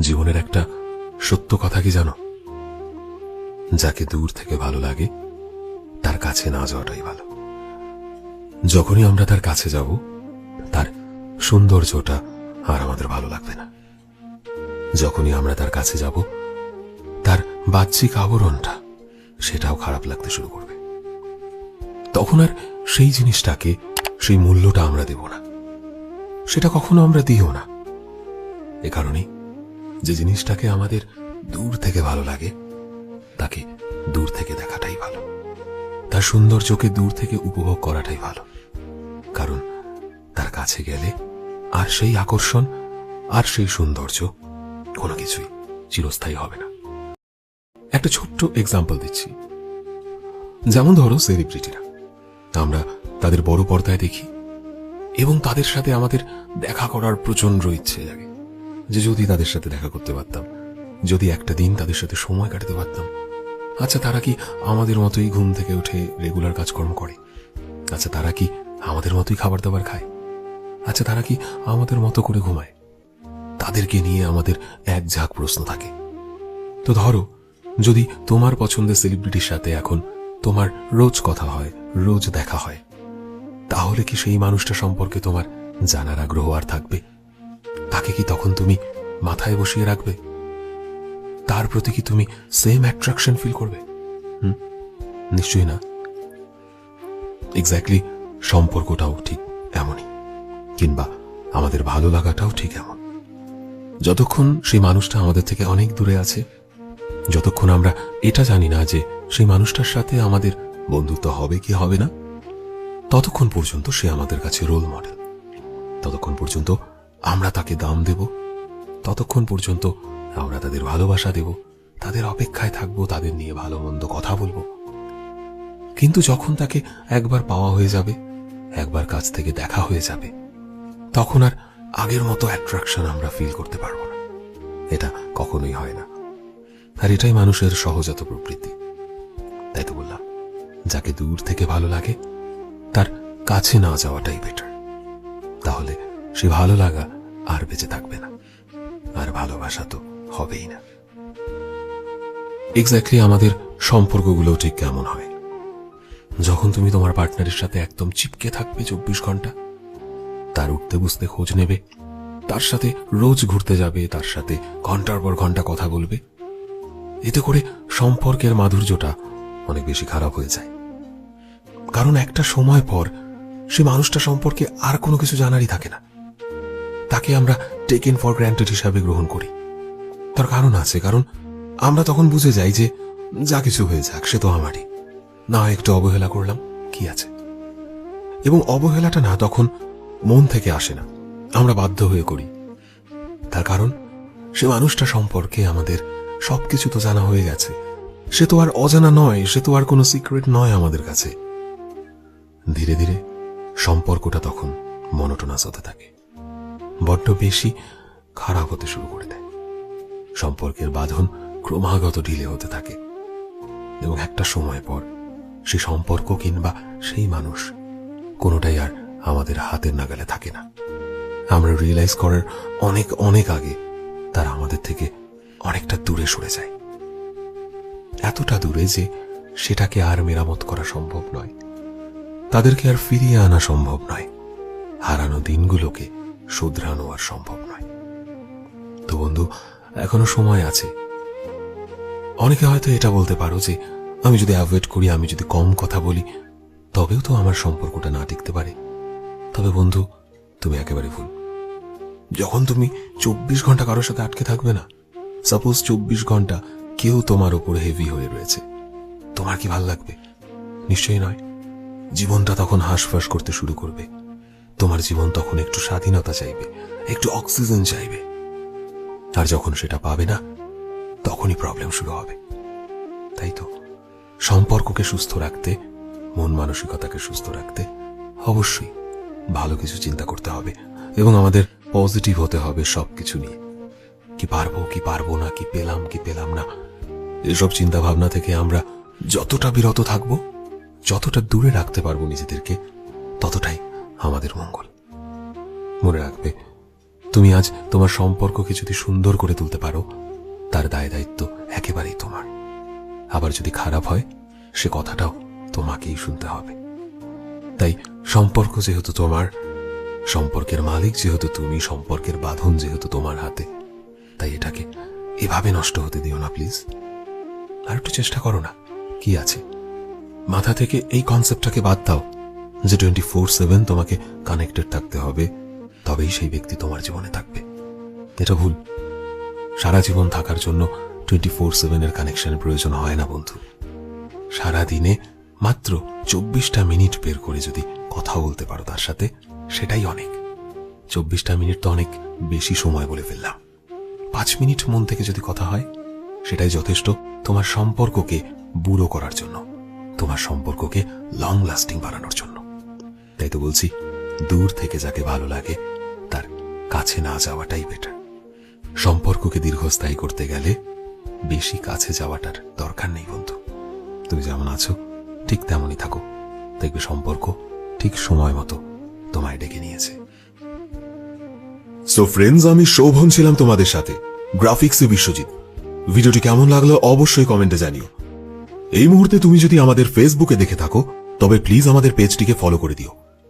জীবনের একটা সত্য কথা কি জানো? যাকে দূর থেকে ভালো লাগে, তার কাছে না যাওয়াটাই ভালো। যখনই আমরা তার কাছে যাব, তার সৌন্দর্যটা আর আমাদের ভালো লাগবে না। যখনই আমরা তার কাছে যাব, তার বাহ্যিক আবরণটা সেটাও খারাপ লাগতে শুরু করবে। তখন আর সেই জিনিসটাকে, সেই মূল্যটা আমরা দেব না। সেটা কখনো আমরা দিও না। এ কারণেই যে জিনিসটাকে আমাদের দূর থেকে ভালো লাগে, তাকে দূর থেকে দেখাটাই ভালো। তার সৌন্দর্যকে দূর থেকে উপভোগ করাটাই ভালো। কারণ তার কাছে গেলে আর সেই আকর্ষণ, আর সেই সৌন্দর্য কোনো কিছুই চিরস্থায়ী হবে না। একটা ছোট্ট এক্সাম্পল দিচ্ছি। যেমন ধরো সেলিব্রিটিরা আমরা তাদের বড় পর্দায় দেখি এবং তাদের সাথে আমাদের দেখা করার প্রচণ্ড ইচ্ছে জাগে। যে যদি তাদের সাথে দেখা করতে পারতাম, যদি একটা দিন তাদের সাথে সময় কাটাতে পারতাম। আচ্ছা তারা কি আমাদের মতোই ঘুম থেকে উঠে রেগুলার কাজকর্ম করে? আচ্ছা তারা কি আমাদের মতোই খাবার দাবার খায়? আচ্ছা তারা কি আমাদের মতো করে ঘুমায়? তাদেরকে নিয়ে আমাদের এক ঝাঁক প্রশ্ন থাকে। তো ধরো, যদি তোমার পছন্দের সেলিব্রিটির সাথে এখন তোমার রোজ কথা হয়, রোজ দেখা হয়, তাহলে কি সেই মানুষটা সম্পর্কে তোমার জানার আগ্রহ আর থাকবে? তাকে কি তখন তুমি মাথায় বসিয়ে রাখবে? তার প্রতি কি তুমি সেম অ্যাট্রাকশন ফিল করবে? নিশ্চয়ই না। এক্স্যাক্টলি সম্পর্কটাও ঠিক এমনই, কিংবা আমাদের ভালো লাগাটাও ঠিক এমন। যতক্ষণ সেই মানুষটা আমাদের থেকে অনেক দূরে আছে, যতক্ষণ আমরা এটা জানি না যে সেই মানুষটার সাথে আমাদের বন্ধুত্ব হবে কি হবে না, ততক্ষণ পর্যন্ত সে আমাদের কাছে রোল মডেল ততক্ষণ পর্যন্ত আমরা তাকে দাম দেব। ততক্ষণ পর্যন্ত আমরা তাদের ভালোবাসা দেব, তাদের অপেক্ষায় থাকব, তাদের নিয়ে ভালো মন্দ কথা বলব। কিন্তু যখন তাকে একবার পাওয়া হয়ে যাবে, একবার কাছ থেকে দেখা হয়ে যাবে, তখন আর আগের মতো অ্যাট্রাকশন আমরা ফিল করতে পারব না। এটা কখনোই হয় না। আর এটাই মানুষের সহজাত প্রবৃত্তি। তাই তো বললাম, যাকে দূর থেকে ভালো লাগে, তার কাছে না যাওয়াটাই বেটার তাহলে সে ভালো লাগা আর বেঁচে থাকবে না। আর ভালোবাসা তো হবেই না। এক্স্যাক্টলি আমাদের সম্পর্কগুলো ঠিক কেমন হয় যখন তুমি তোমার পার্টনারের সাথে একদম চিপকে থাকবে চব্বিশ ঘণ্টা, তার উঠতে বুঝতে খোঁজ নেবে, তার সাথে রোজ ঘুরতে যাবে, তার সাথে ঘণ্টার পর ঘণ্টা কথা বলবে, এতে করে সম্পর্কের মাধুর্যটা অনেক বেশি খারাপ হয়ে যায়। কারণ একটা সময় পর সে মানুষটা সম্পর্কে আর কোনো কিছু জানারই থাকে না। তাকে আমরা টেকেন ফর গ্র্যান্টেড হিসাবে গ্রহণ করি। তার কারণ আছে, কারণ আমরা তখন বুঝে যাই যে যা কিছু হয়ে যাক, সে তো আমারই। না, একটু অবহেলা করলাম, কি আছে? এবং অবহেলাটা না তখন মন থেকে আসে না। আমরা বাধ্য হয়ে করি। তার কারণ, সে মানুষটা সম্পর্কে আমাদের সবকিছু তো জানা হয়ে গেছে। সে তো আর অজানা নয়, সে তো আর কোনো সিক্রেট নয় আমাদের কাছে। ধীরে ধীরে সম্পর্কটা তখন মনোটোনাস হতে থাকে। বড্ড বেশি খারাপ হতে শুরু করে দেয়। সম্পর্কের বাঁধন ক্রমাগত ঢিলে হতে থাকে এবং একটা সময় পর সে সম্পর্ক কিংবা সেই মানুষ কোনোটাই আর আমাদের হাতের নাগালে থাকে না। আমরা রিয়েলাইজ করার অনেক অনেক আগে তারা আমাদের থেকে অনেকটা দূরে সরে যায়। এতটা দূরে যে সেটাকে আর মেরামত করা সম্ভব নয়। তাদেরকে আর ফিরিয়ে আনা সম্ভব নয়। হারানো দিনগুলোকে শুধরানো আর সম্ভব নয়। তো বন্ধু, এখনও সময় আছে। অনেকে হয়তো এটা বলতে পারো যে, আমি যদি অ্যাভয়েড করি, আমি যদি কম কথা বলি, তবেও তো আমার সম্পর্কটা না টিকতে পারে। তবে বন্ধু, তুমি একেবারে ভুল। যখন তুমি চব্বিশ ঘণ্টা কারোর সাথে আটকে থাকবে না সাপোজ চব্বিশ ঘণ্টা কেউ তোমার উপরে হেভি হয়ে রয়েছে, তোমার কি ভালো লাগবে? নিশ্চয়ই নয়। জীবনটা তখন হাঁসফাঁস করতে শুরু করবে। তোমার জীবন তখন একটু স্বাধীনতা চাইবে, একটু অক্সিজেন চাইবে। আর যখন সেটা পাবে না, তখনই প্রবলেম শুরু হবে। তাই তো? সম্পর্ককে সুস্থ রাখতে, মন মানসিকতাকে সুস্থ রাখতে অবশ্যই ভালো কিছু চিন্তা করতে হবে এবং আমাদের পজিটিভ হতে হবে সবকিছু নিয়ে। কি পারব কি পারব না, কি পেলাম কি পেলাম না, এসব চিন্তা ভাবনা থেকে আমরা যতটা বিরত থাকব, যতটা দূরে রাখতে পারব নিজেদেরকে, ততটাই আমাদের মঙ্গল। মনে রাখবে, তুমি আজ তোমার সম্পর্ককে যদি সুন্দর করে তুলতে পারো। তার দায় দায়িত্ব একেবারেই তোমার। আবার যদি খারাপ হয়, সে কথাটাও তোমাকেই শুনতে হবে। তাই সম্পর্ক যেহেতু তোমার, সম্পর্কের মালিক যেহেতু তুমি, সম্পর্কের বাঁধন যেহেতু তোমার হাতে, তাই এটাকে এভাবে নষ্ট হতে দিও না, প্লিজ। আর একটু চেষ্টা করো না, কি আছে? মাথা থেকে এই কনসেপ্টটাকে বাদ দাও। যে টোয়েন্টি ফোর সেভেন তোমাকে কানেক্টেড থাকতে হবে, তবেই সেই ব্যক্তি তোমার জীবনে থাকবে। এটা ভুল। সারা জীবন থাকার জন্য টোয়েন্টি ফোর সেভেনের কানেকশনের প্রয়োজন হয় না, বন্ধু। সারা দিনে মাত্র চব্বিশটা মিনিট বের করে যদি কথা বলতে পারো তার সাথে, সেটাই অনেক। চব্বিশটা মিনিট তো অনেক বেশি সময় বলে ফেললাম। পাঁচ মিনিট মন থেকে যদি কথা হয়, সেটাই যথেষ্ট তোমার সম্পর্ককে বুড়ো করার জন্য, তোমার সম্পর্ককে লং লাস্টিং বানানোর জন্য। তাই তো বলছি, দূর থেকে যাকে ভালো লাগে, তার কাছে না যাওয়াটাই বেটার সম্পর্ককে দীর্ঘস্থায়ী করতে গেলে বেশি কাছে যাওয়াটার দরকার নেই বন্ধু। তুমি যেমন আছো, ঠিক তেমনই থাকো। দেখবে সম্পর্ক ঠিক সময় মতো তোমায় ডেকে নিয়েছে। সো ফ্রেন্ডস আমি শোভন ছিলাম তোমাদের সাথে। গ্রাফিক্সে বিশ্বজিৎ। ভিডিওটি কেমন লাগল অবশ্যই কমেন্টে জানিও। এই মুহূর্তে তুমি যদি আমাদের ফেসবুকে দেখে থাকো, তবে প্লিজ আমাদের পেজটিকে ফলো করে দিও।